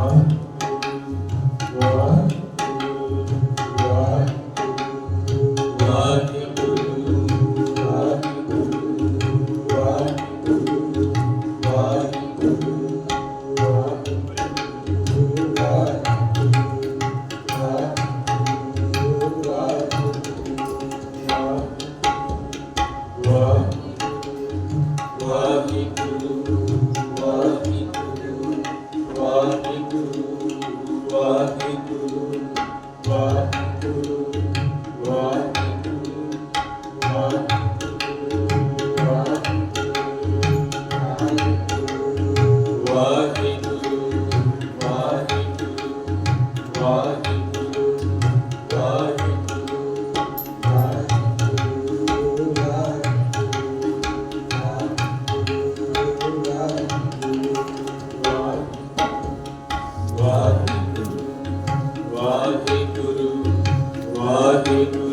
palavra God. Waheguru Waheguru